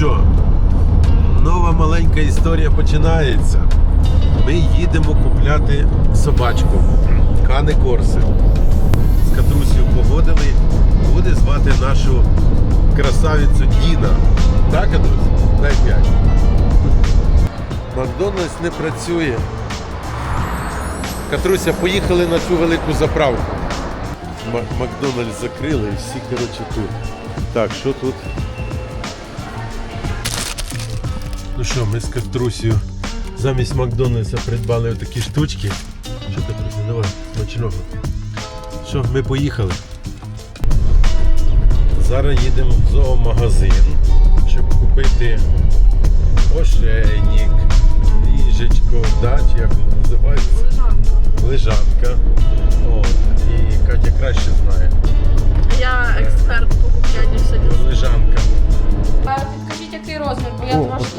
що, нова маленька історія починається. Ми їдемо купляти собачку Кани Корси. З Катрусію погодили. Буде звати нашу красавицю Діна. Так, Катрусь? Дай п'ять. Макдональдс не працює. Катруся, поїхали на цю велику заправку. Ма- Макдональдс закрили і всі, коротше, тут. Так, що тут? Ну що, ми з Катрусею замість Макдональдса придбали отакі штучки. Що, Катруся, давай, смачного. Що, ми поїхали. Зараз їдемо в зоомагазин, щоб купити ошейник, ліжечко, да, чи як воно називається? Лежанка. От. І Катя краще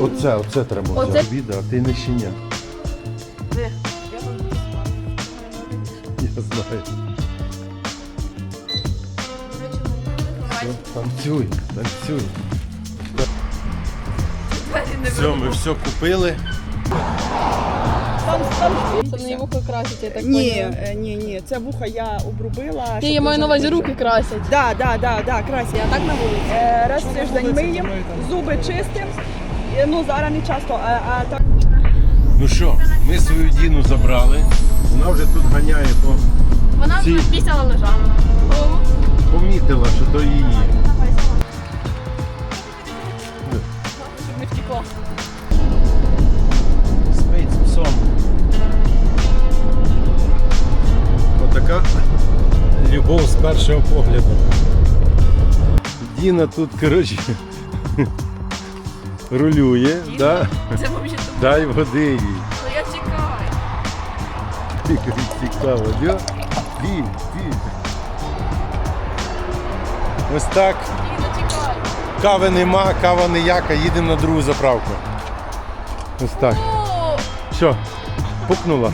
оце, оце треба Оце? взяти. Біда, а ти не щеня. Де? Я знаю. Танцюй, танцюй. Все, ми все купили. Це не вухо красить, я так Ні, поняла. е, ні, ні, це вуха я обрубила. Ні, я маю на увазі руки красять. Да, да, да, да, красі. А так на вулиці? Е, раз в тиждень миємо, зуби чистим. Е, Ну зараз не часто, а, а так. Ну що, ми свою Діну забрали. Вона вже тут ганяє, по... Вона Ці- вже пісяла лежала. помітила, що то її. Не втекло. Спить з псом. Отака любов з першого погляду. Діна тут, коротше, рулює, да? Це взагалі дай води їй. Ну я чекаю. Тільки цікаво, да? Дінь, дінь. Ось так. Кави нема, кава ніяка, їдемо на другу заправку. Ось так. О, Що? Пукнула?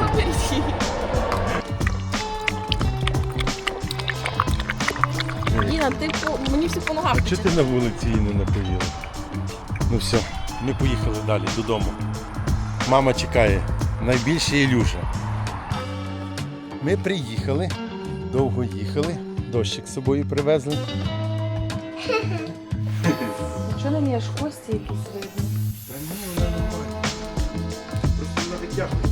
заберіть її. Іна, ти по... мені всі по ногах. А чого ти на вулиці її не напоїла? Ну все, ми поїхали далі додому. Мама чекає. Найбільше Ілюша. Ми приїхали, довго їхали, дощик з собою привезли. Чого на мені аж кості якісь видно? Та ні, вона нормальна. Просто вона витягується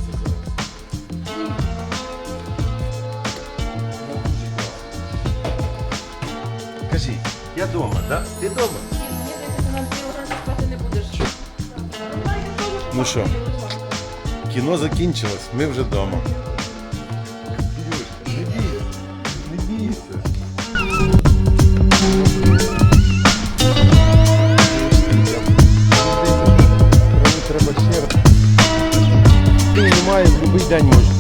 нам три рази спати не будеш. Ну що, кіно закінчилось, ми вже вдома. Не бійся, не бійся. Треба ще раз. Ти немає, в будь-який день можеш